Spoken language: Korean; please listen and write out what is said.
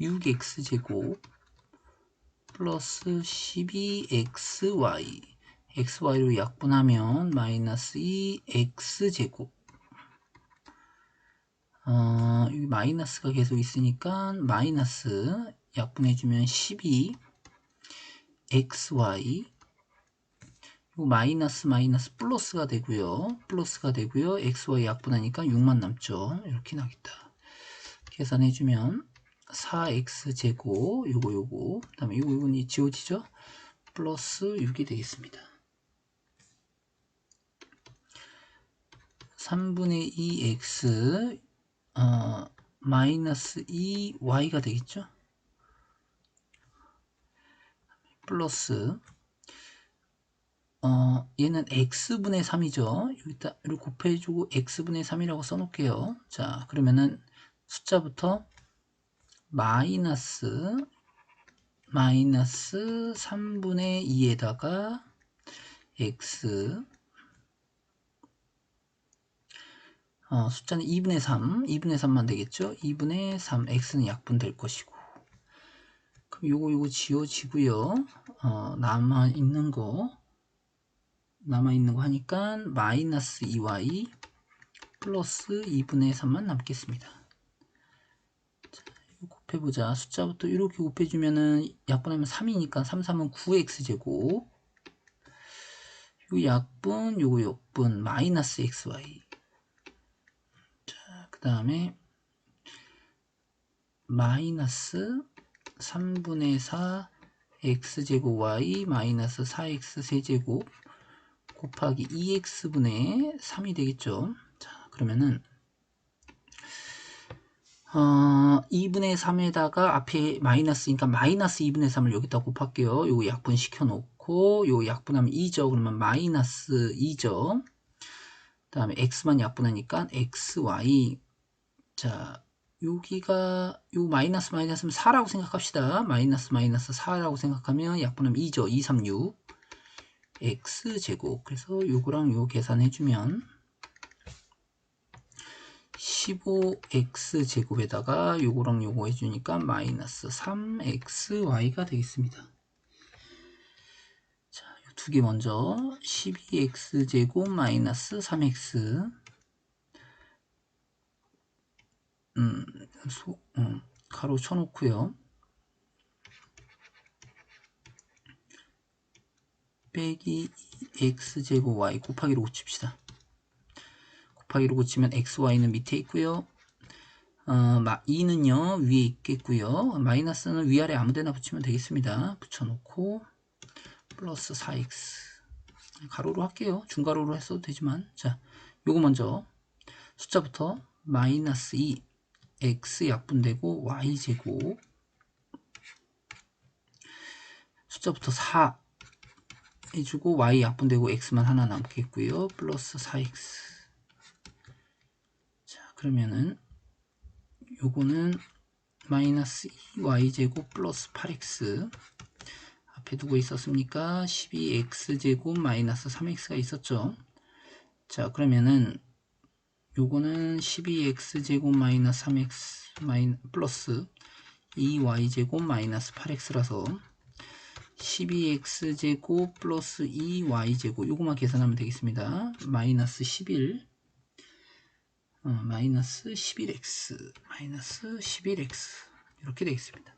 6x제곱 플러스 12xy xy로 약분하면 마이너스 2x제곱. 어, 여기 마이너스가 계속 있으니까 마이너스 약분해주면 12 xy 요 마이너스 마이너스 플러스가 되고요. 플러스가 되고요. xy 약분하니까 6만 남죠. 이렇게 나겠다. 계산해주면 4x제곱 요거 요거 그 다음에 요거 요거 지워지죠 플러스 6이 되겠습니다 3분의 2x 어, 마이너스 2y가 되겠죠 플러스 어, 얘는 x분의 3이죠. 여기다 이렇게 곱해주고 x분의 3이라고 써놓을게요. 자, 그러면은 숫자부터 마이너스 마이너스 3분의 2에다가 x 어, 숫자는 2분의 3, 2분의 3만 되겠죠? 2분의 3, x는 약분될 것이고 그럼 요거 요거 지워지고요. 어, 남아 있는 거 남아 있는 거 하니까 마이너스 2y 플러스 2분의 3만 남겠습니다. 자, 곱해보자. 숫자부터 이렇게 곱해주면은 약분하면 3이니까 3, 3은 9x제곱 요 약분 요거 역분 마이너스 xy 자, 그 다음에 마이너스 3분의 4 x제곱 y 마이너스 4x 세제곱 곱하기 2x분의 3이 되겠죠. 자, 그러면은 어, 2분의 3에다가 앞에 마이너스니까 마이너스 2분의 3을 여기다 곱할게요. 요거 약분 시켜놓고 요 약분하면 2죠. 그러면 마이너스 2죠. 그 다음에 x만 약분하니까 xy 자 여기가 요 마이너스 마이너스는 4라고 생각합시다. 마이너스 마이너스 4라고 생각하면 약분하면 2죠. 2, 3, 6 x제곱 그래서 요거랑 요 계산해주면 15x제곱에다가 요거랑 요거 해주니까 마이너스 3xy가 되겠습니다. 자, 두 개 먼저 12x제곱 마이너스 3x 음, 소, 음, 가로 쳐놓고요. 빼기 x제곱 y 곱하기로 고칩시다. 곱하기로 고치면 xy는 밑에 있고요. 어, 2는요 위에 있겠고요. 마이너스는 위아래 아무데나 붙이면 되겠습니다. 붙여놓고 플러스 4x 가로로 할게요. 중가로로 했어도 되지만 자 요거 먼저 숫자부터 마이너스 2 x 약분되고 y제곱 숫자부터 4 해주고 y 약분되고 x만 하나 남겠고요. 플러스 4x 자 그러면은 요거는 마이너스 2y제곱 플러스 8x 앞에 두고 있었습니까? 12x제곱 마이너스 3x가 있었죠. 자 그러면은 요거는 12x제곱 마이너스 3x 마이 플러스 2y제곱 마이너스 8x라서 12x제곱 플러스 2y제곱 요거만 계산하면 되겠습니다. 마이너스 11 어, 마이너스 11x 마이너스 11x 이렇게 되겠습니다.